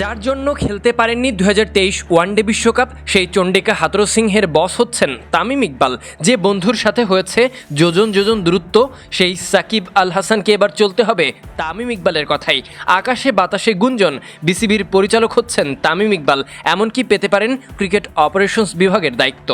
যার জন্য খেলতে পারেননি দু হাজার তেইশ ওয়ানডে বিশ্বকাপ, সেই চণ্ডিকা হাতর সিংহের বস হচ্ছেন তামিম ইকবাল। যে বন্ধুর সাথে হয়েছে যোজন যোজন দূরত্ব, সেই সাকিব আল হাসানকে এবার চলতে হবে তামিম ইকবালের কথাই। আকাশে বাতাসে গুঞ্জন, বিসিবির পরিচালক হচ্ছেন তামিম ইকবাল। এমনকি পেতে পারেন ক্রিকেট অপারেশনস বিভাগের দায়িত্ব।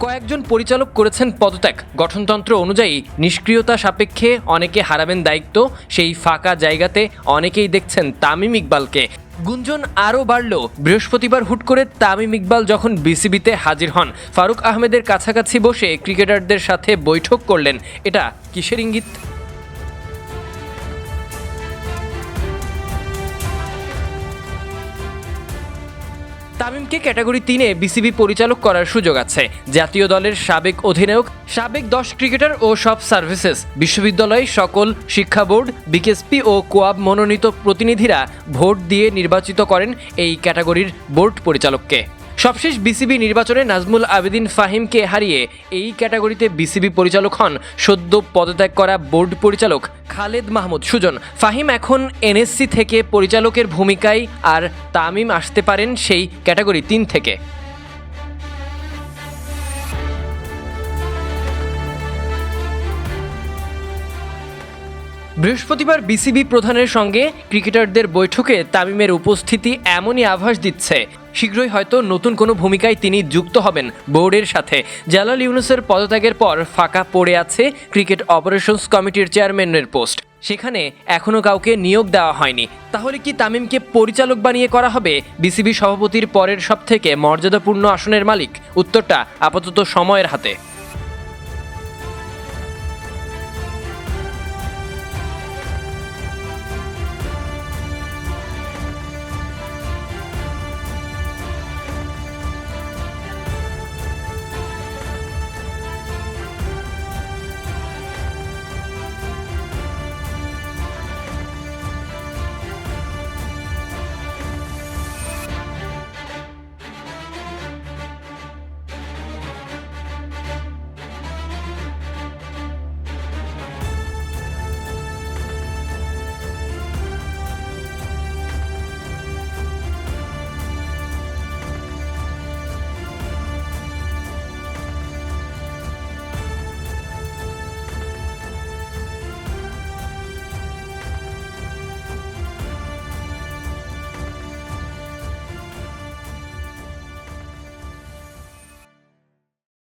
কয়েকজন পরিচালক করেছেন পদত্যাগ। গঠনতন্ত্র অনুযায়ী নিষ্ক্রিয়তা সাপেক্ষে অনেকে হারাবেন দায়িত্ব, সেই ফাঁকা জায়গাতে অনেকেই দেখছেন তামিম ইকবালকে। গুঞ্জন আরও বাড়ল। বৃহস্পতিবার হুট করে তামিম ইকবাল যখন বিসিবিতে হাজির হন, ফারুক আহমেদের কাছাকাছি বসে ক্রিকেটারদের সাথে বৈঠক করলেন। এটা কিসের ইঙ্গিত? তামিমকে ক্যাটাগরি তিনে বিসিবি পরিচালক করার সুযোগ আছে। জাতীয় দলের সাবেক অধিনায়ক, সাবেক দশ ক্রিকেটার ও সব সার্ভিসেস, বিশ্ববিদ্যালয় সকল শিক্ষা বোর্ড, বিকেএসপি ও কোয়াব মনোনীত প্রতিনিধিরা ভোট দিয়ে নির্বাচিত করেন এই ক্যাটাগরির বোর্ড পরিচালককে। সবশেষ বিসিবি নির্বাচনে নাজমুল আবেদিন ফাহিমকে হারিয়ে এই ক্যাটাগরিতে বিসিবি পরিচালক হন। সদ্য পদত্যাগ করা বোর্ড পরিচালক খালেদ মাহমুদ সুজন। ফাহিম এখন এনএসসি থেকে পরিচালকের ভূমিকায় আর তামিম আসতে পারেন সেই ক্যাটাগরি তিন থেকে। বৃহস্পতিবার বিসিবি প্রধানের সঙ্গে ক্রিকেটারদের বৈঠকে তামিমের উপস্থিতি এমনই আভাস দিচ্ছে। শীঘ্রই হয়তো নতুন কোনো ভূমিকায় তিনি যুক্ত হবেন বোর্ডের সাথে। জালাল ইউনুসের পদত্যাগের পর ফাঁকা পড়ে আছে ক্রিকেট অপারেশনস কমিটির চেয়ারম্যানের পোস্ট। সেখানে এখনও কাউকে নিয়োগ দেওয়া হয়নি। তাহলে কি তামিমকে পরিচালক বানিয়ে করা হবে? বিসিবি সভাপতির পরের সব থেকে মর্যাদাপূর্ণ আসনের মালিক? উত্তরটা আপাতত সময়ের হাতে।